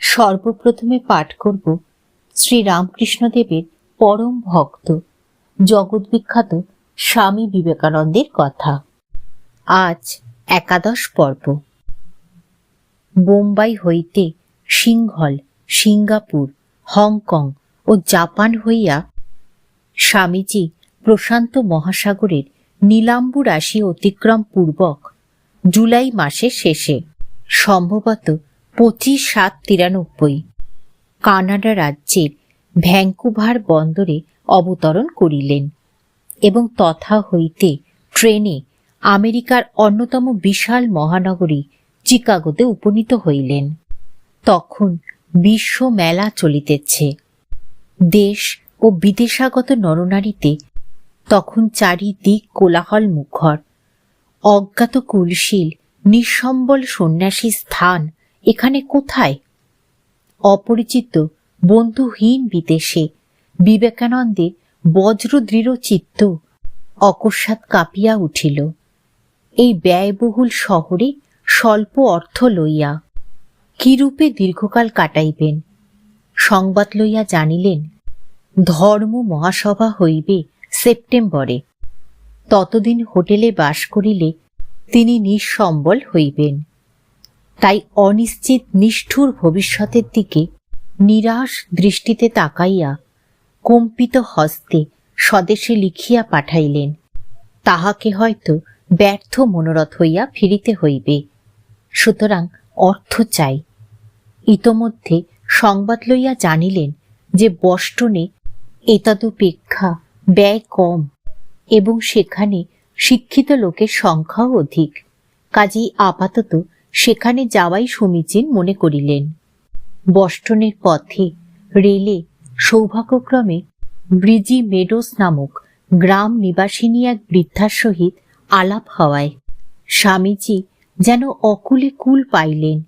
সর্বপ্রথমে পাঠ করব শ্রী রামকৃষ্ণদেবের পরম ভক্ত, জগৎবিখ্যাত স্বামী বিবেকানন্দের কথা। আজ একাদশ পর্ব। বোম্বাই হইতে সিংহল, সিঙ্গাপুর, হংকং ও জাপান হইয়া স্বামীজি প্রশান্ত মহাসাগরের নীলাম্বু রাশি অতিক্রম পূর্বক জুলাই মাসের শেষে। সম্ভবত পঁচিশ সাত তিরানব্বই। কানাডা রাজ্যের ভ্যাঙ্কুভার বন্দরে অবতরণ করিলেন এবং তথা হইতে ট্রেনে আমেরিকার অন্যতম বিশাল মহানগরী চিকাগোতে উপনীত হইলেন। তখন বিশ্ব মেলা চলিতেছে। দেশ ও বিদেশাগত নরনারীতে তখন চারিদিক কোলাহল মুখর। অজ্ঞাত কুলশীল নিঃসম্বল সন্ন্যাসী স্থান এখানে কোথায়? অপরিচিত, বন্ধুহীন বিদেশে বিবেকানন্দের বজ্র দৃঢ় চিত্ত, অকস্মাৎ কাঁপিয়া উঠিল। এই ব্যয়বহুল শহরে স্বল্প অর্থ লইয়া কিরূপে দীর্ঘকাল কাটাইবেন? সংবাদ লইয়া জানিলেন, ধর্ম মহাসভা হইবে সেপ্টেম্বরে। ততদিন হোটেলে বাস করিলে তিনি নিঃসম্বল হইবেন। তাই অনিশ্চিত নিষ্ঠুর ভবিষ্যতের দিকে নিরাশ দৃষ্টিতে তাকাইয়া কম্পিত হস্তে স্বদেশে লিখিয়া পাঠাইলেন, তাহাকে হয়তো ব্যর্থ মনোরথ হইয়া ফিরিতে হইবে। সুতরাং অর্থ চাই। ইতোমধ্যে সংবাদ লইয়া জানিলেন যে বষ্টনে এতদপেক্ষা ব্যয় কম এবং সেখানে শিক্ষিত লোকের সংখ্যাও অধিক। কাজেই আপাতত সেখানে যাওয়াই সমীচীন মনে করিলেন। বষ্টনের পথে রেলে সৌভাগ্যক্রমে ব্রিজি মেডোস নামক গ্রাম নিবাসিনী এক বৃদ্ধার সহিত আলাপ হওয়ায় স্বামীজি যেন অকুলে কুল পাইলেন।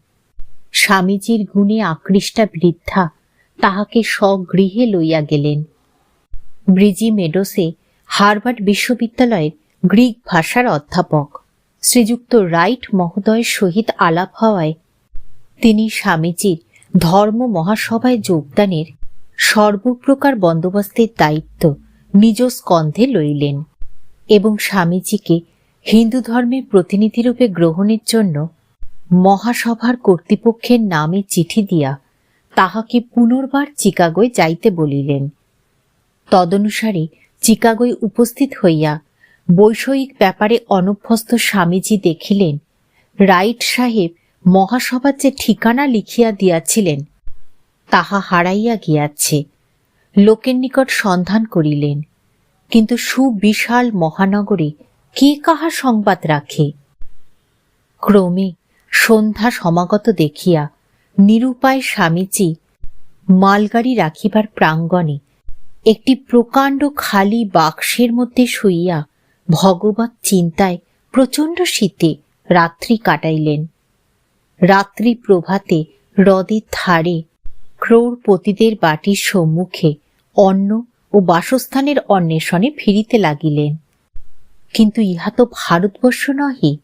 স্বামীজির গুণে আকৃষ্টা বৃদ্ধা তাহাকে স্বগৃহে লইয়া গেলেন। ব্রিজি মেডোসে হার্ভার্ড বিশ্ববিদ্যালয়ের গ্রিক ভাষার অধ্যাপক। শ্রীযুক্ত রাইট মহোদয়ের সহিত আলাপ হওয়ায় তিনি স্বামীজির ধর্ম মহাসভায় যোগদানের সর্বপ্রকার বন্দোবস্তের দায়িত্ব নিজ স্কন্ধে লইলেন এবং স্বামীজিকে হিন্দু ধর্মের প্রতিনিধিরূপে গ্রহণের জন্য মহাসভার কর্তৃপক্ষের নামে চিঠি দিয়া তাহাকে পুনর্বার চিকাগোয় যাইতে বলিলেন। তদনুসারে চিকাগোয় উপস্থিত হইয়া বৈষয়িক ব্যাপারে অনভ্যস্ত স্বামীজি দেখিলেন, রাইট সাহেব মহাসভার যে ঠিকানা লিখিয়া দিয়াছিলেন, তাহা হারাইয়া গিয়াছে। লোকের নিকট সন্ধান করিলেন, কিন্তু সুবিশাল মহানগরে কে কাহা সংবাদ রাখে? ক্রমে সন্ধ্যা সমাগত দেখিয়া নিরুপায় স্বামীজি মালগাড়ি রাখিবার প্রাঙ্গণে একটি প্রকাণ্ড খালি বাক্সের মধ্যে শুইয়া ভগবত চিন্তায় প্রচণ্ড শীতে রাত্রি কাটাইলেন। রাত্রি প্রভাতে হ্রদের ধারে ক্রৌরপতিদের বাটির সম্মুখে অন্ন ও বাসস্থানের অন্বেষণে ফিরিতে লাগিলেন। কিন্তু ইহা তো ভারতবর্ষ নহে,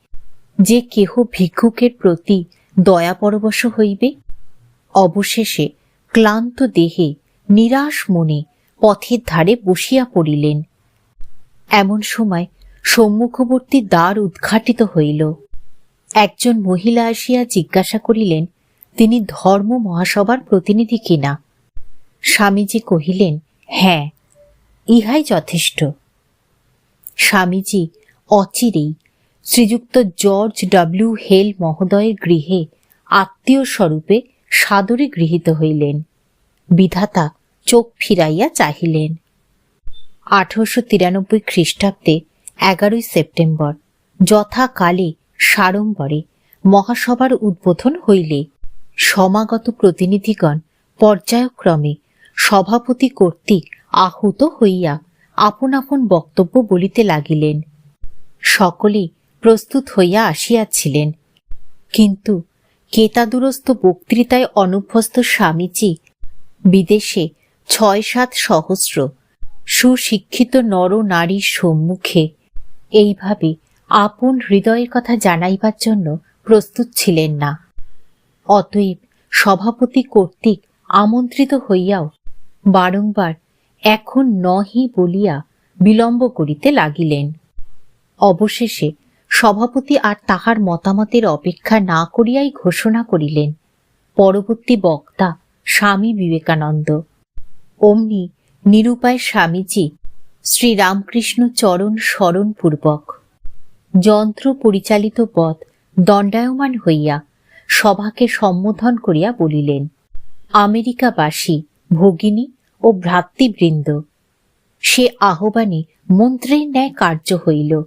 যে কেহ ভিক্ষুকের প্রতি দয়া পরবশ হইবে। অবশেষে ক্লান্ত দেহে নিরাশ মনে পথের ধারে বসিয়া পড়িলেন। এমন সময় সম্মুখবর্তী দ্বার উদ্ঘাটিত হইল। একজন মহিলা আসিয়া জিজ্ঞাসা করিলেন, তিনি ধর্ম মহাসভার প্রতিনিধি কিনা স্বামীজি কহিলেন হ্যাঁ ইহাই যথেষ্ট। স্বামীজি, অচিরেই, শ্রীযুক্ত জর্জ ডব্লিউ হেল মহোদয়ের গৃহে আত্মীয় স্বরূপে সাদরে গৃহীত হইলেন। বিধাতা চোখ ফিরাইয়া চাহিলেন। আঠারোশো তিরানব্বই খ্রিস্টাব্দে এগারোই সেপ্টেম্বর। যথাকালে সাড়ম্বরে মহাসভার উদ্বোধন হইলে সমাগত প্রতিনিধিগণ পর্যায়ক্রমে সভাপতি কর্তৃক আহুত হইয়া আপন আপন বক্তব্য বলিতে লাগিলেন। সকলেই প্রস্তুত হইয়া আসিয়াছিলেন। কিন্তু কেতাদুরস্থ বক্তৃতায় অনুভ্যস্ত স্বামীজি বিদেশে ছয় সাত সহস্র সুশিক্ষিত নর নারীর সম্মুখে এইভাবে আপন হৃদয়ের কথা জানাইবার জন্য প্রস্তুত ছিলেন না। অতএব সভাপতি কর্তৃক আমন্ত্রিত হইয়াও বারংবার এখন নহি বলিয়া বিলম্ব করিতে লাগিলেন। অবশেষে সভাপতি আর তাহার মতামতের অপেক্ষা না করিয়াই ঘোষণা করিলেন, পরবর্তী বক্তা স্বামী বিবেকানন্দ। অমনি নিরুপায় স্বামীজি শ্রীরামকৃষ্ণ চরণ স্মরণপূর্বক যন্ত্র পরিচালিত পথ দণ্ডায়মান হইয়া সভাকে সম্বোধন করিয়া বলিলেন, আমেরিকাবাসী, ভগিনী ও ভ্রাতৃবৃন্দ, সে আহ্বানে মন্ত্রের ন্যায় কার্য হইল।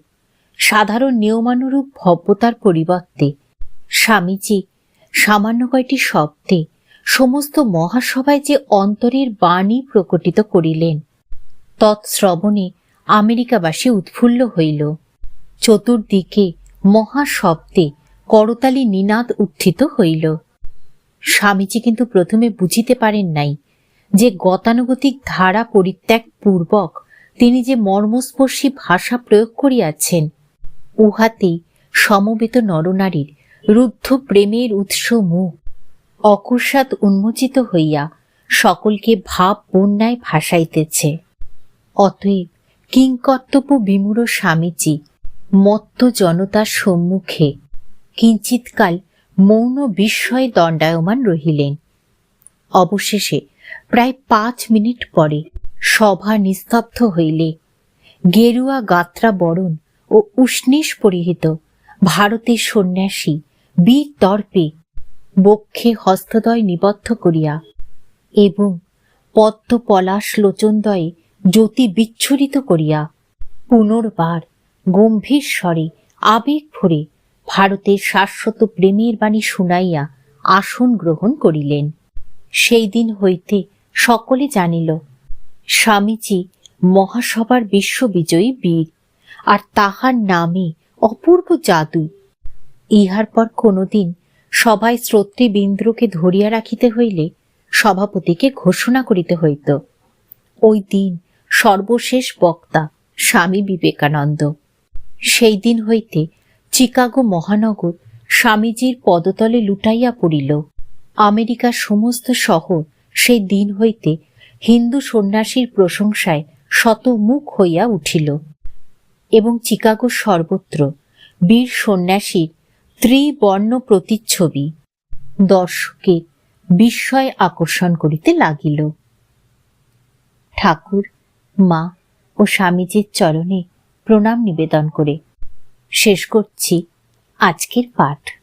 সাধারণ নিয়মানুরূপ ভব্যতার পরিবর্তে স্বামীজি সামান্য কয়টি শব্দে সমস্ত মহাসভায় যে অন্তরের বাণী প্রকটিত করিলেন তৎশ্রবণে আমেরিকাবাসী উৎফুল্ল হইল। চতুর্দিকে মহাশব্দে করতালি নিনাদ উত্থিত হইল। স্বামীজি কিন্তু প্রথমে বুঝিতে পারেন নাই যে গতানুগতিক ধারা পরিত্যাগ পূর্বক তিনি যে মর্মস্পর্শী ভাষা প্রয়োগ করিয়াছেন, উহাতেই সমবেত নরনারীর রুদ্ধ প্রেমের উৎস মুখ অকস্মাৎ উন্মোচিত হইয়া সকলকে ভাব বন্যায় ভাসাইতেছে। অতএব কিংকর্তব্য বিমূঢ় স্বামীজি, মত্ত জনতার সম্মুখে কিঞ্চিৎকাল মৌন বিস্ময়ে দণ্ডায়মান রহিলেন। অবশেষে প্রায় পাঁচ মিনিট পরে সভা নিস্তব্ধ হইলে গেরুয়া গাত্রা বরণ ও উষ্ণীষ পরিহিত ভারতের সন্ন্যাসী বীর দর্পে বক্ষে হস্তদয় নিবদ্ধ করিয়া এবং পদ্ম পলাশ লোচনদয়ে জ্যোতি বিচ্ছুরিত করিয়া পুনর্বার গম্ভীর স্বরে, আবেগ ভরে ভারতের শাশ্বত প্রেমের বাণী শুনাইয়া আসন গ্রহণ করিলেন। সেই দিন হইতে সকলে জানিল, স্বামীজি মহাসভার বিশ্ববিজয়ী বীর, আর তাহার নামে অপূর্ব জাদু। ইহার পর কোনোদিন সবাই শ্রোতৃবৃন্দকে ধরিয়া রাখিতে হইলে সভাপতিকে ঘোষণা করিতে হইত। ওই দিন সর্বশেষ বক্তা স্বামী বিবেকানন্দ। সেই দিন হইতে চিকাগো মহানগর স্বামীজির পদতলে লুটাইয়া পড়িল। আমেরিকার সমস্ত শহর সেই দিন হইতে হিন্দু সন্ন্যাসীর প্রশংসায় শতমুখ হইয়া উঠিল এবং চিকাগো সর্বত্র বীর সন্ন্যাসীর ত্রিবর্ণ প্রতিচ্ছবি দর্শকের বিস্ময় আকর্ষণ করিতে লাগিল। ঠাকুর মা ও স্বামীজির চরণে প্রণাম নিবেদন করে। শেষ করছি আজকের পাঠ।